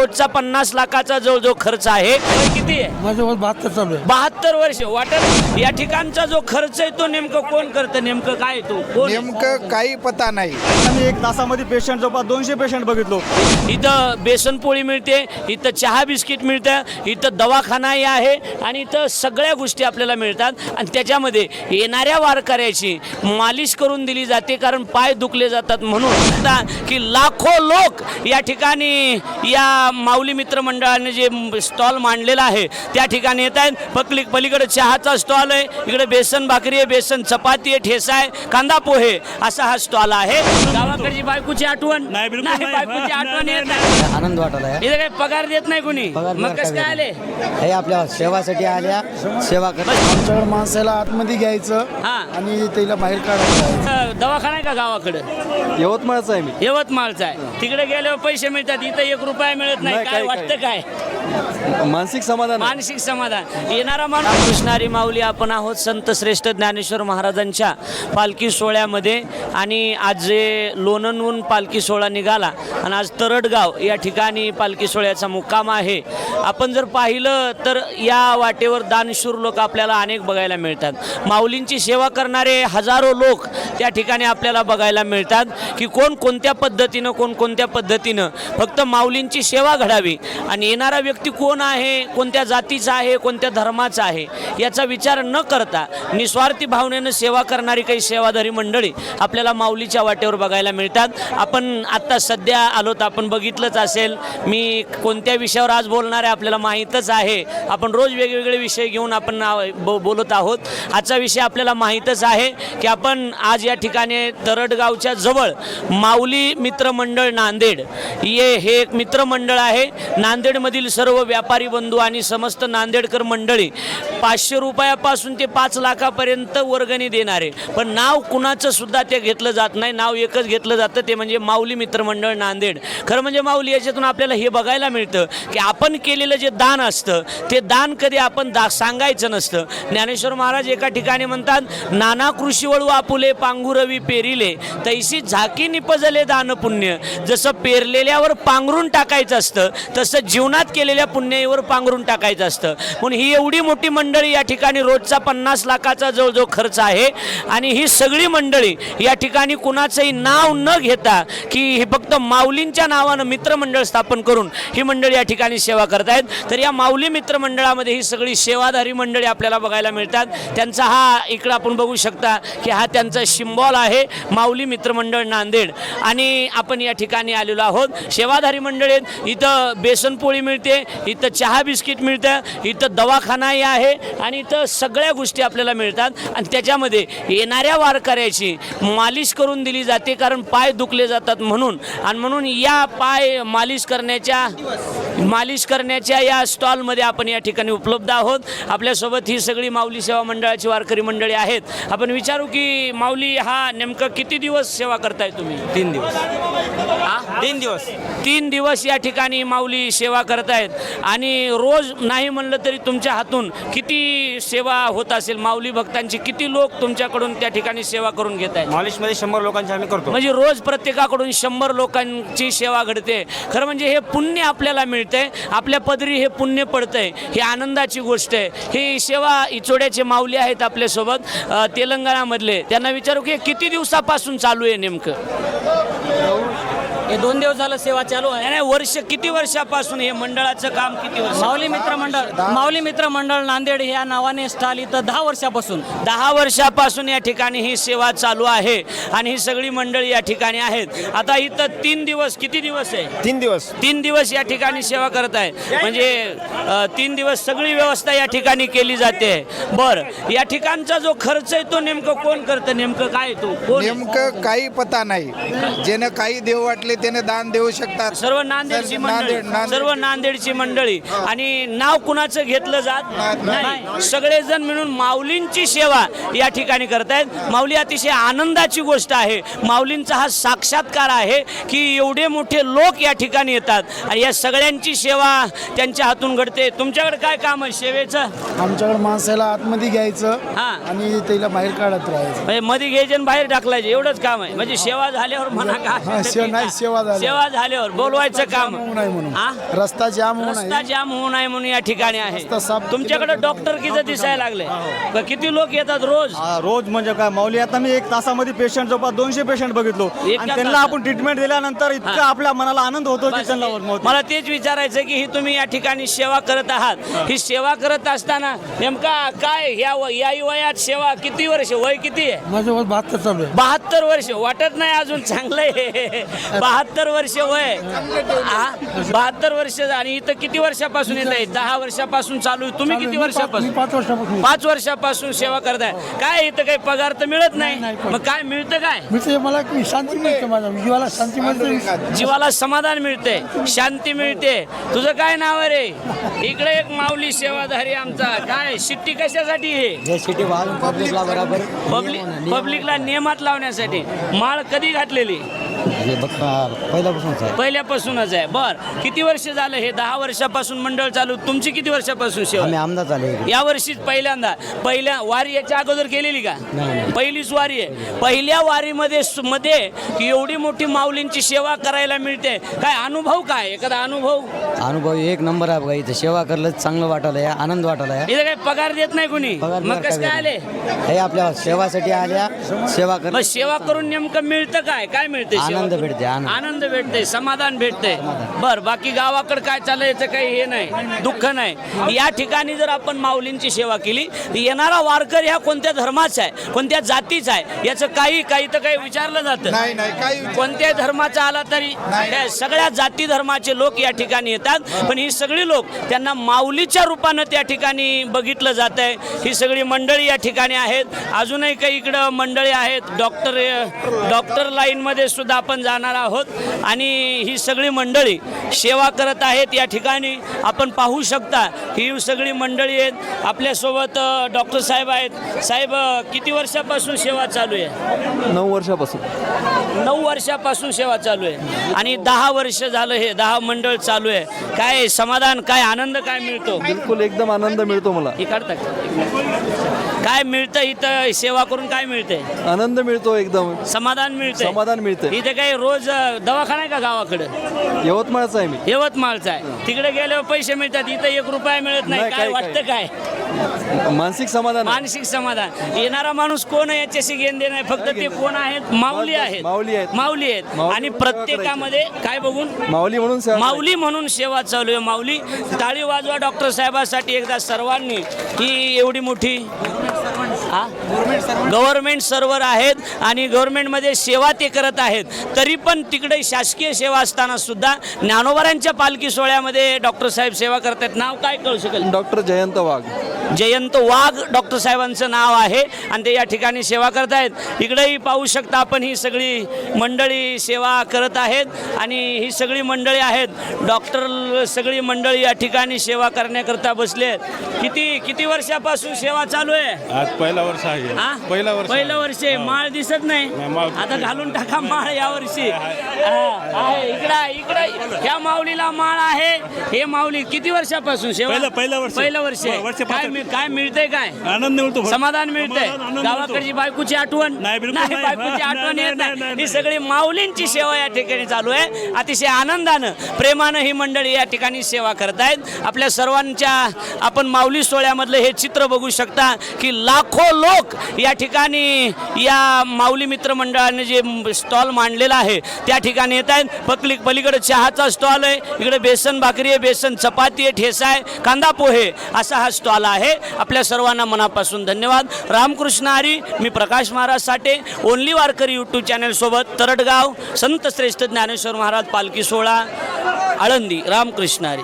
रोजचा पन्नास लाखाचा जवळजवळ खर्च आहे किती आहे? माझं वय बहात्तर चालू आहे. बहात्तर वर्ष. वाटत या ठिकाणचा जो खर्च आहे तो नेमकं कोण करतं? नेमकं काय आहे तो? कोण? नेमकं काही पता नाही. आम्ही एक तासामध्ये पेशंट जवळपास दोनशे पेशंट बघितलो. इथं बेसन पोळी मिळते इथं चहा बिस्किट मिळतं इथं दवाखानाही आहे आणि इथं सगळ्या गोष्टी आपल्याला मिळतात. आणि त्याच्यामध्ये येणाऱ्या वारकऱ्याची मालिश करून दिली जाते कारण पाय दुखले जातात म्हणून. आता की लाखो लोक या ठिकाणी या माऊली मित्र मंडळाने जे स्टॉल मांडलेला आहे त्या ठिकाणी येत आहेत. पकली पलीकडे चहाचा स्टॉल आहे इकडे बेसन भाकरी आहे बेसन चपाती आहे ठेसा आहे कांदा पोहे असा हा स्टॉल आहे. गावाकडची बायकोची आठवण. नाही, बिलकुल नाही. बायकोची आठवण येत नाही. आनंद वाटत आहे इथे काही पगार देत नाही कोणी. पगार मग कसं काय काय आले हे आपल्या सेवासाठी आल्या. सेवा कर आमच्याकडे माणसाला आतमध्ये घ्यायचं हा. आणि त्याला बाहेर काढायचं अ, दवाखाना आहे का गावाकडे? यवतमाळचा आहे मी. यवतमाळचा आहे. तिकडे गेल्यावर पैसे मिळतात इथं एक रुपया मिळत नाही. काय वाटतं काय? मानसिक समाधान मानसिक समाधान. येणारा माणूस कृष्णारी माऊली आपण आहोत संत श्रेष्ठ ज्ञानेश्वर महाराजांच्या पालखी सोहळ्यामध्ये. आणि आज जे लोणंदहून पालखी सोहळा निघाला आणि आज तरडगाव या ठिकाणी पालखी सोहळ्याचा मुक्काम आहे. आपण जर पाहिलं तर या वाटेवर दानशूर लोक आपल्याला अनेक बघायला मिळतात. माऊलींची सेवा करणारे हजारो लोक त्या ठिकाणी आपल्याला बघायला मिळतात की कोण कोणत्या पद्धतीनं कोण कोणत्या पद्धतीनं फक्त माऊलींची सेवा घडावी. आणि येणारा व्यक्ती कोण आहे कोणत्या जातीचा आहे कोणत्या धर्माचा आहे याचा विचार न करता निस्वार्थी भावनेनं सेवा करणारी काही सेवाधारी मंडळी आपल्याला माऊलीच्या वाटेवर बघायला मिळतात. आपण आत्ता सध्या आलो तर आपण बघितलंच असेल मी कोणत्या विषयावर आज बोलणार आहे आपल्याला माहीतच आहे. आपण रोज वेगवेगळे विषय घेऊन आपण बोलत आहोत. आजचा विषय आपल्याला माहीतच आहे की आपण आज या ठिकाणी तरडगावच्या जवळ माऊली मित्रमंडळ नांदेड. ये हे एक मित्रमंडळ आहे. नांदेडमधील सर्व व्यापारी बंधू आणि समस्त नांदेडकर मंडळी पाचशे रुपयापासून ते पाच लाखापर्यंत वर्गणी देणारे. पण नाव कुणाचं सुद्धा ते घेतलं जात नाही. नाव एकच घेतलं जातं ते म्हणजे माऊली मित्रमंडळ नांदेड. खरं म्हणजे माऊली याच्यातून आपल्याला हे बघायला मिळतं की आपण केलेलं जे दान असतं ते दान कधी आपण दा सांगायचं नसतं. ज्ञानेश्वर महाराज एका ठिकाणी म्हणतात नाना कृषी वळू आपुले पांघुरवी पेरिले. तैशी झाकी निपजले दान पुण्य. जसं पेरलेल्यावर पांघरून टाकायचं असतं तसं जीवनात केलेल्या पुण्याईवर पांघरून टाकायचं असतं. म्हणून ही एवढी मोठी मंडळी या ठिकाणी रोजचा पन्नास लाखाचा जवळजवळ खर्च आहे. आणि ही सगळी मंडळी या ठिकाणी कुणाचंही नाव न घेता की हे फक्त माऊलींच्या नावानं मित्रमंडळ स्थापन करून ही मंडळी या ठिकाणी सेवा करत आहेत तर या माऊली मित्रमंडळामध्ये ही सगळी सेवाधारी मंडळी आपल्याला बघायला मिळतात. त्यांचा हा इकडं आपण बघू शकता की हा त्यांचा शिम्बॉल आहे माऊली मित्रमंडळ नांदेड. आणि आपण या ठिकाणी आलेलो आहोत. सेवाधारी मंडळी आहेत. इथं बेसनपोळी मिळते इथं चहा बिस्किट मिळतं इथं दवाखानाही आहे आणि इथं सगळ्या गोष्टी आपल्याला मिळतात. आणि त्याच्यामध्ये येणाऱ्या वारकऱ्याची मालिश करून दिली जाते कारण पाय दुखले जातात म्हणून. आणि म्हणून या पाय मालिश करण्याच्या मालिश करण्याच्या या स्टॉलमध्ये आपण या ठिकाणी उपलब्ध आहोत. आपल्यासोबत ही सगळी माऊली सेवा मंडळाची वारकरी मंडळी आहेत. आपण विचारू की माऊली हा नेमकं किती दिवस सेवा करताय तुम्ही? तीन दिवस. हा? तीन दिवस. तीन दिवस या ठिकाणी माऊली सेवा करतायत. आणि रोज नाही म्हणलं तरी तुमच्या हातून किती सेवा होत असेल? माऊली भक्तांची किती लोक तुमच्याकडून त्या ठिकाणी सेवा करून घेत आहेत मालिशमध्ये शंभर लोकांची आम्ही करतो. म्हणजे रोज प्रत्येकाकडून शंभर लोकांची सेवा घडते. खरं म्हणजे हे पुण्य आपल्याला मिळते आपल्या पदरी हे पुण्य पडतंय. ही आनंदाची गोष्ट आहे. ही सेवा इचोड्याचे माऊली आहेत आपल्यासोबत तेलंगणामधले. त्यांना विचारू की किती दिवसापासून चालू आहे नेमकं? हे दोन दिवस झालं सेवा चालू आहे. नाही, वर्ष किती वर्षापासून हे मंडळाचं काम किती वर्ष? माऊली मित्र मंडळ माऊली मित्र मंडळ नांदेड या नावाने स्टॉल इथं दहा वर्षापासून. दहा वर्षापासून या ठिकाणी ही सेवा चालू आहे आणि ही सगळी मंडळी या ठिकाणी आहेत. आता इथं तीन दिवस किती दिवस आहे? तीन दिवस. तीन दिवस या ठिकाणी सेवा करत आहे. म्हणजे तीन दिवस सगळी व्यवस्था या ठिकाणी केली जाते. बर या ठिकाणचा जो खर्च आहे तो नेमकं कोण करतं? नेमकं काय तो? नेमकं काही पता नाही. ज्यानं काही देव वाटले त्याने दान देऊ शकतात. सर्व नांदेडची मंडळी. सर्व नांदेडची मंडळी. आणि नाव कुणाचं घेतलं जात नाही सगळेजण मिळून माऊलींची सेवा या ठिकाणी करतायत. माऊली अतिशय आनंदाची गोष्ट आहे. माऊलींचा हा साक्षात्कार आहे की एवढे मोठे लोक या ठिकाणी येतात आणि या सगळ्यांची सेवा त्यांच्या हातून घडते. तुमच्याकडे काय काम आहे सेवेचं? आमच्याकडे माणसाला आतमध्ये घ्यायचं हा. आणि त्याला बाहेर काढत राहायचं. म्हणजे मध्ये घ्यायचे आणि बाहेर टाकलायचे एवढंच काम आहे. म्हणजे सेवा झाल्यावर म्हणा हा, नाही का सेवा सेवा झाली सेवा झाल्यावर बोलवायचं काम. होऊ नये म्हणून. हा? रस्ता जाम होऊ रस्ता नये. जाम होऊ नये म्हणून या ठिकाणी आहे. रस्ता साफ तुमच्याकडे डॉक्टर किती दिसायला लागले? क- किती लोक येतात रोज? हा, रोज म्हणजे काय माऊली आता मी एक तासामध्ये पेशंट जवळपास दोनशे पेशंट बघितलो. एका आणि त्यांना तासात? आपण ट्रीटमेंट दिल्यानंतर इतका हा. आपल्या मनाला आनंद होतो की. त्यांना मला तेच विचारायचं की ही तुम्ही या ठिकाणी सेवा करत आहात. ही. सेवा करत असताना नेमका काय या व- या वयात सेवा किती वर्ष वय किती आहे? माझं वय बहात्तर चालू आहे. बहात्तर वर्ष. वाटत नाही अजून चांगलं आहे बहात्तर वर्ष वय. हा? बहात्तर वर्ष आणि इथं किती वर्षापासून येत आहे? दहा वर्षापासून चालू आहे. तुम्ही किती वर्षापासून? पाच वर्षापासून. पाच वर्षापासून सेवा करताय. काय इथं काही पगार तर मिळत नाही? मग काय मिळतं काय? मी ते मला की शांती मिळते माझ्या जीवाला शांती मिळते. जीवाला समाधान मिळते. शांती मिळते. तुझं काय नाव आहे रे? इकडे एक माऊली सेवाधारी आमचा. काय शिट्टी कशासाठी आहे? जे सिटी वाहून पब्लिकला बरोबर पब्लिक पब्लिकला नियमात लावण्यासाठी. माळ कधी घातलेली? हे पहिल्यापासूनच आहे. पहिल्यापासूनच आहे. बर. किती वर्ष झालं हे? दहा वर्षापासून मंडळ चालू. तुमची किती वर्षापासून सेवा आमदार आले या वर्षीच पहिल्यांदा. पहिल्या वारी याच्या अगोदर केलेली का? नाही. पहिलीच वारी आहे. पहिल्या वारीमध्ये सु- मध्ये एवढी मोठी माऊलींची सेवा करायला मिळते. काय अनुभव काय? एखादा अनुभव? अनुभव एक नंबर आहे बघा इथं. सेवा करलं चांगलं वाटायला या. आनंद वाटायला या. इथं काही पगार देत नाही कोणी? पगार मग बिगार कसं काय आले? हे आपल्या सेवासाठी आल्या. सेवा मग कर सेवा करून नेमकं मिळतं काय? काय मिळते आनंद भेटते, आनंद. आनंद भेटते समाधान भेटते. बर बाकी गावाकडे काय चाललं याचं काही हे नाही दुःख नाही. या ठिकाणी जर आपण माऊलींची सेवा केली येणारा वारकर ह्या कोणत्या धर्माचा आहे कोणत्या जातीचा आहे याचं काही काही तर काही विचारलं जातं. नाही नाही काही कोणत्याही धर्माचा आला तरी त्या सगळ्या जाती धर्माचे लोक या ठिकाणी येतात. पण ही सगळी लोक त्यांना माऊलीच्या रूपानं त्या ठिकाणी बघितलं जात आहे ही सगळी मंडळी या ठिकाणी आहेत. अजूनही काही इकडं मंडळी आहेत. डॉक्टर डॉक्टर लाईनमध्ये सुद्धा आपण जाणार आहोत. आणि ही सगळी मंडळी सेवा करत आहेत या ठिकाणी. आपण पाहू शकता ही सगळी मंडळी आहेत. आपल्यासोबत डॉक्टर साहेब आहेत. साहेब किती वर्षापासून सेवा चालू आहे? नऊ वर्षापासून. नऊ वर्षापासून सेवा चालू आहे. आणि दहा वर्ष झालं हे दहा मंडळ चालू आहे. काय समाधान काय आनंद काय मिळतो? बिलकुल एकदम आनंद मिळतो मला. का? काय मिळतं इथं? सेवा करून काय मिळते? आनंद मिळतो एकदम. समाधान मिळते समाधान मिळते इथे काही रोज अ, दवाखाना आहे का गावाकडं? यवतमाळचा आहे मी. यवतमाळचा आहे. तिकडे गेल्यावर पैसे मिळतात इथं एक रुपया मिळत नाही. नाही, काय काय- वाटतं काय? मानसिक समाधान आहे. मानसिक समाधान. येणारा माणूस कोण आहे याच्याशी घेण देणं आहे? फक्त ते कोण आहेत? माऊली आहेत. माऊली आहेत. माऊली आहेत. माऊली आणि म्हणून सेवा प्रत्येकामध्ये काय बघून? माऊली म्हणून सेवा माऊली म्हणून सेवा चालू आहे. माऊली टाळी वाजवा डॉक्टर साहेबासाठी एकदा सर्वांनी. ही एवढी मोठी गव्हर्नमेंट सर्व्हर आहेत आणि गव्हर्नमेंटमध्ये सेवा ते करत आहेत. तरी पण तिकडे शासकीय सेवा असताना सुद्धा ज्ञानोबारांच्या पालखी सोहळ्यामध्ये डॉक्टर साहेब सेवा करतात नाव काय कळू शकेल? डॉक्टर जयंत वाघ. जयंत वाघ डॉक्टर साहेबांचं नाव आहे आणि ते या ठिकाणी सेवा करत आहेत. इकडेही पाहू शकता आपण ही सगळी मंडळी सेवा करत आहेत आणि ही सगळी मंडळी आहेत. डॉक्टर सगळी मंडळी या ठिकाणी सेवा करण्याकरता बसले आहेत. किती किती वर्षापासून सेवा चालू आहे? आज पहिला वर्ष आहे. हा? पहिला वर्ष पहिलं वर्ष आहे. माळ दिसत नाही. माळ आता घालून टाका माळ या वर्षी. आहे. इकडा इकडे. ह्या माऊलीला माळ आहे. हे माऊली किती वर्षापासून सेवा पहिलं- पहिलं वर्ष. पहिलं वर्ष आहे. वर्ष काय मिळ- काय मिळतंय काय? आनंद मिळतो समाधान मिळतंय. समाधान, आनंद गावाकडची. बायकोची आठवण. नाही, बिलकुल नाही. बायकोची हा, आठवण नाही, येत नाही, नाही. नाही, ही. सगळी माऊलींची सेवा या ठिकाणी चालू आहे. अतिशय आनंदानं प्रेमानं ही मंडळी या ठिकाणी सेवा करत आहेत आपल्या सर्वांच्या आपण माऊली सोहळ्यामधलं हे चित्र बघू शकता की लाखो लोक या ठिकाणी या माऊली मित्र मंडळाने जे स्टॉल मांडलेला आहे त्या ठिकाणी येत आहेत. पकली पलीकडे चहाचा स्टॉल आहे इकडे बेसन भाकरी आहे बेसन चपाती आहे ठेसा आहे कांदा पोहे असा हा स्टॉल आहे. आपल्या सर्वांना मनापासून धन्यवाद. रामकृष्ण हरी मी प्रकाश महाराज साठे ओनली वारकरी यूट्यूब चॅनलसोबत तरडगाव संत श्रेष्ठ ज्ञानेश्वर महाराज पालखी सोहळा आळंदी. रामकृष्ण हरी.